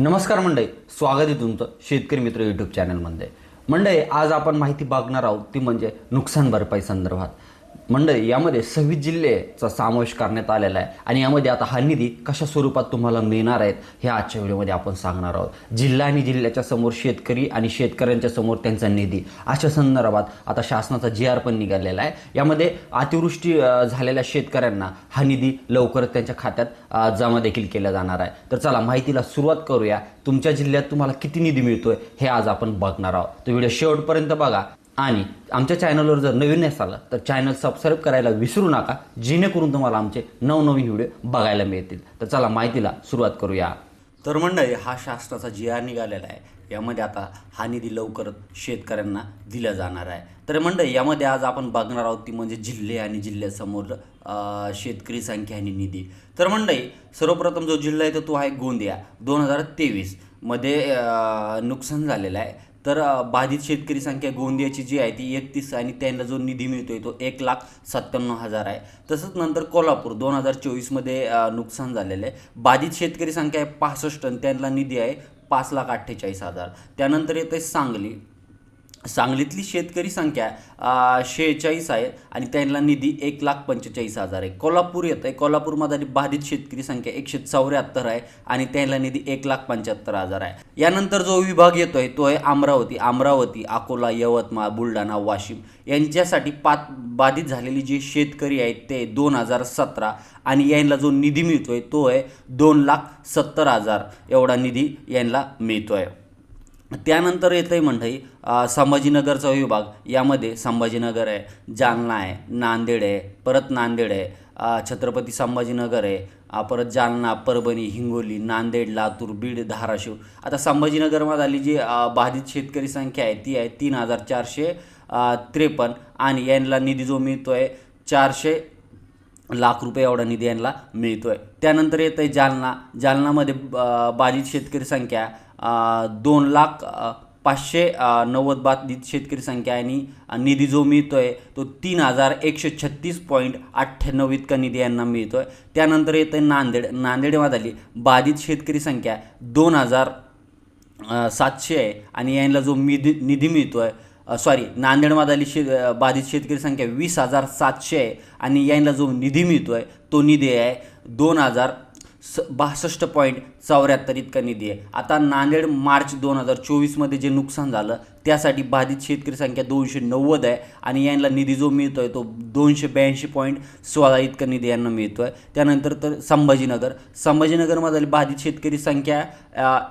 नमस्कार मंडई स्वागत आहे तुमचं शेतकरी मित्र यूट्यूब चॅनलमध्ये मंडई आज आपण माहिती बघणार आहोत ती म्हणजे नुकसान भरपाई संदर्भात. मंडळी यामध्ये सव्वीस जिल्ह्याचा समावेश करण्यात आलेला आहे. आणि यामध्ये आता हा निधी कशा स्वरूपात तुम्हाला मिळणार आहेत हे आजच्या व्हिडिओमध्ये आपण सांगणार आहोत. जिल्हा आणि जिल्ह्याच्या समोर शेतकरी आणि शेतकऱ्यांच्या समोर त्यांचा निधी. अशा संदर्भात आता शासनाचा जी आर पण निघालेला आहे. यामध्ये अतिवृष्टी झालेल्या शेतकऱ्यांना हा निधी लवकरच त्यांच्या खात्यात जमा देखील केला जाणार आहे. तर चला माहितीला सुरुवात करूया. तुमच्या जिल्ह्यात तुम्हाला किती निधी मिळतोय हे आज आपण बघणार आहोत. तर व्हिडिओ शेवटपर्यंत बघा. आणि आमच्या चॅनलवर जर नवीन असाल तर चॅनल सबस्क्राईब करायला विसरू नका. जेणेकरून तुम्हाला आमचे नवनवीन व्हिडिओ बघायला मिळतील. तर चला माहितीला सुरुवात करूया. तर मंडळी हा शासनाचा जी आर निघालेला आहे. यामध्ये आता हा निधी लवकरच शेतकऱ्यांना दिला जाणार आहे. तर मंडळी यामध्ये आज आपण बघणार आहोत ती म्हणजे जिल्हे आणि जिल्ह्यासमोर शेतकरी संख्या आणि निधी. तर मंडळी सर्वप्रथम जो जिल्हा आहे तो आहे गोंदिया. दोन हजार तेवीसमध्ये नुकसान झालेलं आहे. तर बाधित शेतकरी संख्या गोंदियाची जी आहे ती एकतीस आणि त्यांना जो निधी मिळतोय तो एक लाख सत्त्याण्णव हजार आहे. तसंच नंतर कोल्हापूर दोन हजार चोवीसमध्ये नुकसान झालेलं आहे. बाधित शेतकरी संख्या आहे पासष्ट आणि त्यांना निधी आहे पाच लाख अठ्ठेचाळीस हजार. त्यानंतर येते सांगली. सांगलीतली शेतकरी संख्या शेहेचाळीस आहे आणि त्यांना निधी एक लाख पंचेचाळीस हजार आहे. कोल्हापूर येत आहे कोल्हापूरमध्ये बाधित शेतकरी संख्या एकशे चौऱ्याहत्तर आहे आणि त्यांना निधी एक लाख पंच्याहत्तर हजार आहे. यानंतर जो विभाग येतो आहे तो आहे अमरावती. अमरावती अकोला यवतमाळ बुलढाणा वाशिम यांच्यासाठी पाच बाधित झालेली जे शेतकरी आहेत ते दोन हजार सतरा आणि यांना जो निधी मिळतो आहे तो आहे दोन लाख सत्तर हजार. एवढा निधी यांना मिळतो आहे त्यानंतर येतं आहे मंडळी संभाजीनगरचा विभाग. यामध्ये संभाजीनगर आहे जालना आहे नांदेड आहे परत नांदेड आहे छत्रपती संभाजीनगर आहे परत जालना परभणी हिंगोली नांदेड लातूर बीड धाराशिव. आता संभाजीनगरमध्ये आली जी बाधित शेतकरी संख्या आहे ती आहे तीन हजार चारशे त्रेपन्न आणि यांना निधी जो मिळतो आहे चारशे लाख रुपये एवढा निधी यांना मिळतो आहे त्यानंतर येतं आहे जालना. जालनामध्ये बाधित शेतकरी संख्या दोन लाख पाचशे नव्वद बाधित शेतकरी संख्या आणि निधी जो मिळतोय तो तीन हजार एकशे छत्तीस पॉईंट अठ्ठ्याण्णव इतका निधी यांना मिळतोय. त्यानंतर येतं आहे नांदेड नांदेडमध्ये बाधित शेतकरी संख्या दोन हजार सातशे आहे आणि यांना जो निधी निधी मिळतो आहे सॉरी नांदेडमध्ये आली शे बाधित शेतकरी संख्या वीस हजार सातशे आहे आणि यांना जो निधी मिळतो आहे तो निधी आहे दोन हजार स बासष्ट पॉईंट चौऱ्याहत्तर इतका निधी आहे. आता नांदेड मार्च दोन हजार चोवीसमध्ये जे नुकसान झालं त्यासाठी बाधित शेतकरी संख्या दोनशे नव्वद आहे आणि यांना निधी जो मिळतो आहे तो दोनशे ब्याऐंशी पॉईंट सोळा इतका निधी यांना मिळतो आहे त्यानंतर तर संभाजीनगर. संभाजीनगरमध्ये बाधित शेतकरी संख्या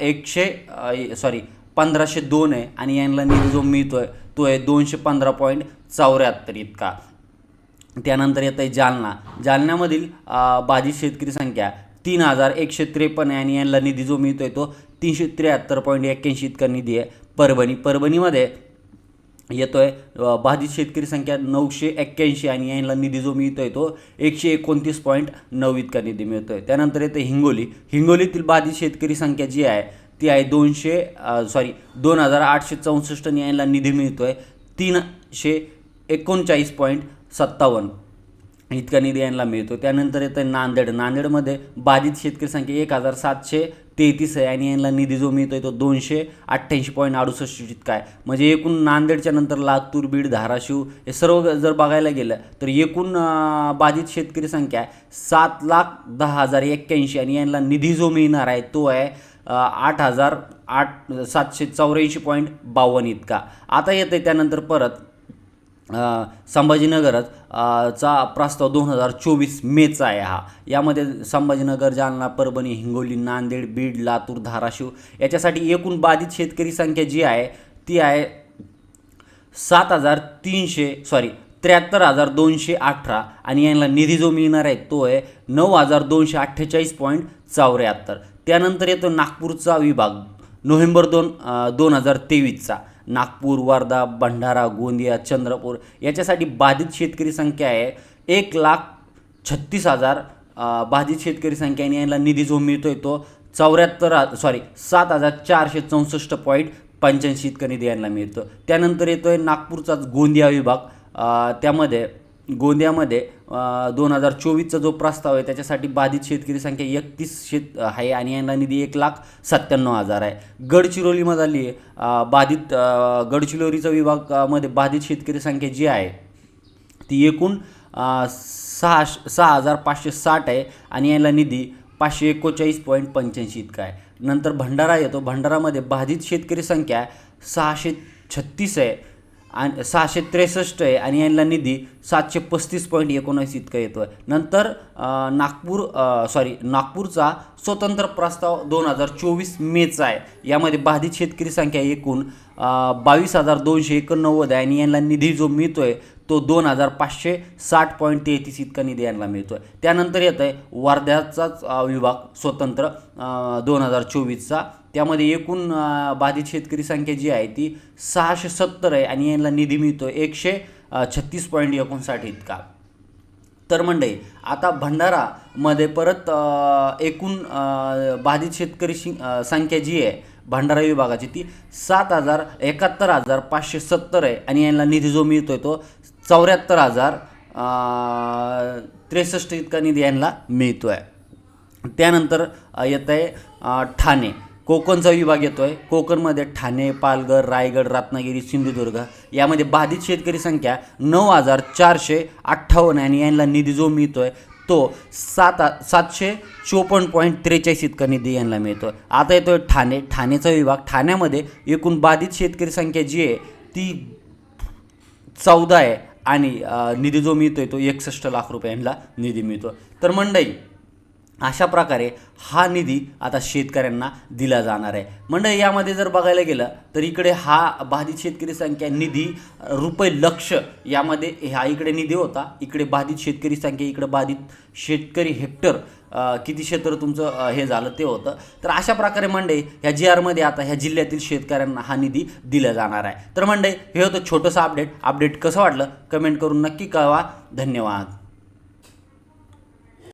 एकशे सॉरी पंधराशे दोन आहे आणि यांना निधी जो मिळतो आहे तो आहे दोनशे पंधरा पॉईंट चौऱ्याहत्तर इतका. त्यानंतर येतं आहे जालना. जालन्यामधील बाधित शेतकरी संख्या तीन हजार एकशे त्रेपन्न आहे आणि यांना निधी जो मिळतो आहे तो तीनशे त्र्याहत्तर पॉईंट एक्क्याऐंशी इतका निधी आहे. परभणी परभणीमध्ये येतो आहे बाधित शेतकरी संख्या नऊशे एक्क्याऐंशी आणि यांना निधी जो मिळतो आहे तो एकशे एकोणतीस पॉईंट नऊ इतका निधी मिळतो आहे त्यानंतर येतं हिंगोली. हिंगोलीतील बाधित शेतकरी संख्या जी आहे ती आहे दोनशे सॉरी दोन हजार आठशे चौसष्ट आणि यांना निधी मिळतो आहे तीनशे एकोणचाळीस पॉईंट सत्तावन्न. इतका निधी यांना मिळतो. त्यानंतर येतं नांदेड. नांदेडमध्ये बाधित शेतकरी संख्या एक हजार सातशे तेहतीस आहे आणि यांना निधी जो मिळतो आहे तो दोनशे अठ्ठ्याऐंशी पॉईंट अडुसष्ट इतका आहे. म्हणजे एकूण नांदेडच्या नंतर लातूर बीड धाराशिव हे सर्व जर बघायला गेलं तर एकूण बाधित शेतकरी संख्या सात लाख दहा हजार एक्क्याऐंशी आणि यांना निधी जो मिळणार आहे तो आहे आठ हजार आठ सातशे चौऱ्याऐंशी पॉईंट बावन्न इतका. आता येतं आहे त्यानंतर परत संभाजीनगरच चा प्रस्ताव दोन हजार चोवीस मेचा आहे हा. यामध्ये संभाजीनगर जालना परभणी हिंगोली नांदेड बीड लातूर धाराशिव याच्यासाठी एकूण बाधित शेतकरी संख्या जी आहे ती आहे सात हजार तीनशे सॉरी त्र्याहत्तर हजार दोनशे अठरा. आणि यांना निधी जो मिळणार आहे तो आहे नऊ हजार दोनशे अठ्ठेचाळीस पॉईंट चौऱ्याहत्तर. त्यानंतर येतो नागपूरचा विभाग नोव्हेंबर दोन दोन हजार तेवीसचा. नागपूर वर्धा भंडारा गोंदिया चंद्रपूर याच्यासाठी बाधित शेतकरी संख्या आहे. एक लाख छत्तीस हजार बाधित शेतकरी संख्या आणि यांना निधी जो मिळतोय तो चौऱ्याहत्तर सॉरी सात हजार चारशे चौसष्ट पॉईंट पंच्याऐंशी इतका निधी यांना मिळतो. त्यानंतर येतो आहे नागपूरचाच गोंदिया विभाग त्यामध्ये गोंदियामध्ये दोन हजार चोवीसचा जो प्रस्ताव आहे त्याच्यासाठी बाधित शेतकरी संख्या एकतीस शेत आहे आणि यांना निधी एक लाख सत्त्याण्णव हजार आहे. गडचिरोलीमध्ये आहे. बाधित गडचिरोलीचा विभागामध्ये बाधित शेतकरी संख्या जी आहे ती एकूण सहा सहा हजार पाचशे साठ आहे आणि याला निधी पाचशे एकोणचाळीस पॉईंट पंच्याऐंशी इतका आहे. नंतर भंडारा येतो. भंडारामध्ये बाधित शेतकरी संख्या सहाशे छत्तीस आहे. आणि सहाशे त्रेसष्ट आहे आणि यांना निधी सातशे पस्तीस पॉईंट एकोणऐंशी इतका येतो आहे नंतर नागपूर सॉरी नागपूरचा स्वतंत्र प्रस्ताव दोन हजार चोवीस मेचा आहे. यामध्ये बाधित शेतकरी संख्या एकूण बावीस हजार दोनशे एकोणनव्वद आहे आणि यांना निधी जो मिळतो आहे तो दोन हजार पाचशे साठ पॉईंट तेहतीस इतका निधी यांना मिळतो आहे त्यानंतर येत आहे वर्ध्याचाच विभाग स्वतंत्र दोन हजार चोवीसचा. त्यामध्ये एकूण बाधित शेतकरी संख्या जी आहे ती सहाशे सत्तर आहे आणि यांना निधी मिळतो एकशे छत्तीस पॉईंट एकोणसाठ इतका. तर मंडळी आता भंडारामध्ये परत एकूण बाधित शेतकरी शि- संख्या जी आहे भंडारा विभागाची ती सात हजार एकाहत्तर हजार पाचशे सत्तर आहे. आणि यांना निधी जो मिळतो आहे तो चौऱ्याहत्तर हजार त्रेसष्ट इतका निधी यांना मिळतो आहे त्यानंतर येत आहे ठाणे. कोकणचा विभाग येतो आहे कोकणमध्ये ठाणे पालघर रायगड रत्नागिरी सिंधुदुर्ग यामध्ये बाधित शेतकरी संख्या नऊ हजार चारशे अठ्ठावन्न आणि यांना निधी जो मिळतो आहे तो सात सातशे चोपन्न पॉईंट त्रेचाळीस इतका निधी यांना मिळतो आहे आता येतो आहे ठाणे. ठाणेचा विभाग ठाण्यामध्ये एकूण बाधित शेतकरी संख्या जी आहे ती चौदा आहे आणि निधी जो मिळतो आहे तो एकसष्ट लाख रुपयांना निधी मिळतो तर मंडई अशा प्रकारे हा निधी आता शेतकऱ्यांना दिला जाणार आहे. म्हणजे यामध्ये जर बघायला गेलं तर इकडे हा बाधित शेतकरी संख्या निधी रुपये लक्ष यामध्ये ह्या इकडे निधी होता. इकडे बाधित शेतकरी संख्या इकडे बाधित शेतकरी हेक्टर किती क्षेत्र तुमचं हे झालं ते होतं. तर अशा प्रकारे मंडई ह्या जी आरमध्ये आता ह्या जिल्ह्यातील शेतकऱ्यांना हा निधी दिला जाणार आहे. तर मंडई हे होतं छोटंसं अपडेट अपडेट कसं वाटलं? कमेंट करून नक्की कळवा. धन्यवाद.